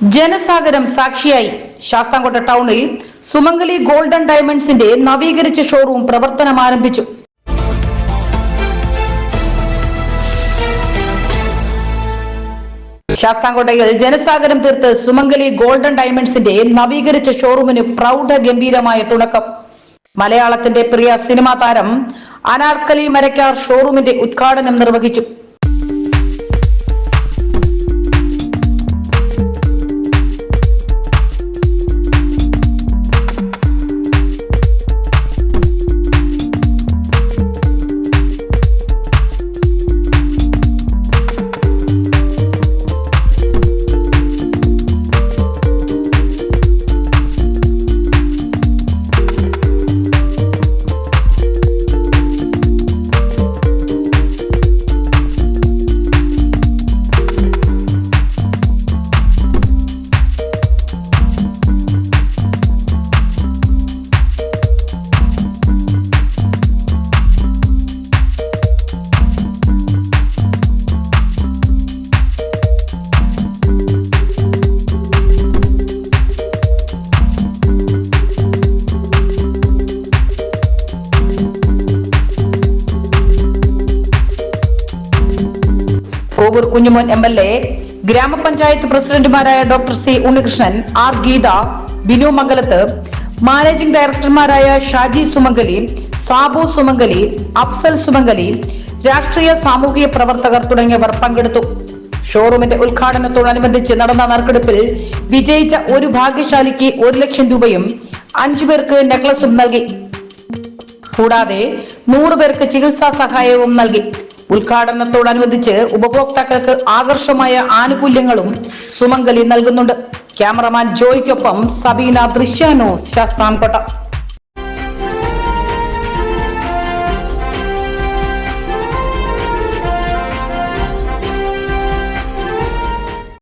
ജനസാഗരം സാക്ഷിയായി ശാസ്താംകോട്ട ടൗണിൽ സുമംഗലി ഗോൾഡൻ ഡയമണ്ട്സിന്റെ നവീകരിച്ച ഷോറൂം പ്രവർത്തനം ആരംഭിച്ചു. ശാസ്താംകോട്ടയിൽ ജനസാഗരം തീർത്ത് സുമംഗലി ഗോൾഡൻ ഡയമണ്ട്സിന്റെ നവീകരിച്ച ഷോറൂമിന് പ്രൗഢ ഗംഭീരമായ തുടക്കം. മലയാളത്തിന്റെ പ്രിയ സിനിമാ താരം അനാർക്കലി മരക്കാർ ഷോറൂമിന്റെ ഉദ്ഘാടനം നിർവഹിച്ചു. Kovoor Kunjumon M L A ഗ്രാമപഞ്ചായത്ത് പ്രസിഡന്റുമാരായ doctor C Unnikrishnan R Geetha Binu Mangalath managing ഡയറക്ടർമാരായ Shaji Sumangali Sabu Sumangali Afsal Sumangali രാഷ്ട്രീയ സാമൂഹിക പ്രവർത്തകർ തുടങ്ങിയവർ പങ്കെടുത്തു. ഷോറൂമിന്റെ ഉദ്ഘാടനത്തോടനുബന്ധിച്ച് നടന്ന നറുക്കെടുപ്പിൽ വിജയിച്ച ഒരു ഭാഗ്യശാലിക്ക് ഒരു ലക്ഷം രൂപയും അഞ്ചു പേർക്ക് നെക്ലസും നൽകി. കൂടാതെ നൂറ് പേർക്ക് ചികിത്സാ സഹായവും നൽകി. ഉദ്ഘാടനത്തോടനുബന്ധിച്ച് ഉപഭോക്താക്കൾക്ക് ആകർഷമായ ആനുകൂല്യങ്ങളും സുമംഗലി നൽകുന്നുണ്ട്. ക്യാമറമാൻ ജോയ്ക്കൊപ്പം സബീന ദൃശ്യാനോ ന്യൂസ് ശാസ്താംകോട്ട.